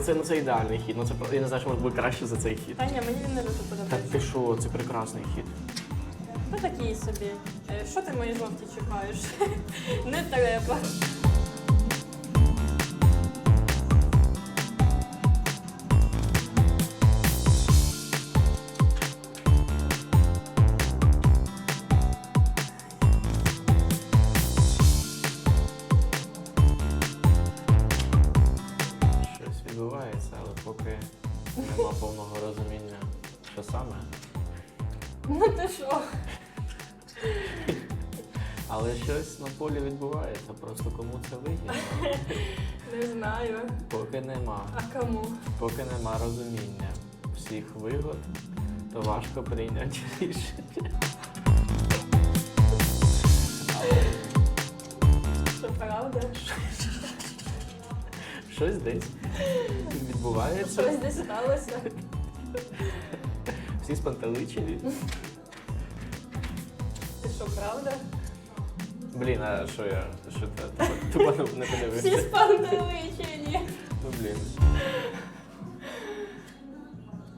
це, ну, це ідеальний хід. Ну, це, я не знаю, що може бути краще за цей хід. Та ні, мені він не дуже Та подобається. ти що, це прекрасний хід. Ну такий собі. Е, Що ти мої жовті чекаєш? Не треба. Відбувається, але поки нема повного розуміння, що саме. Ну ти що? Але щось на полі відбувається, просто кому це вигідно. Не знаю. Поки нема. А кому? Поки нема розуміння всіх вигод, то важко прийняти рішення. Що правда? Щось десь відбувається. Щось десь сталося. Всі спантеличені. Ти що, правда? Блін, а що я? Що ти? Тупо не Всі подивився. спантеличені. Ну блін.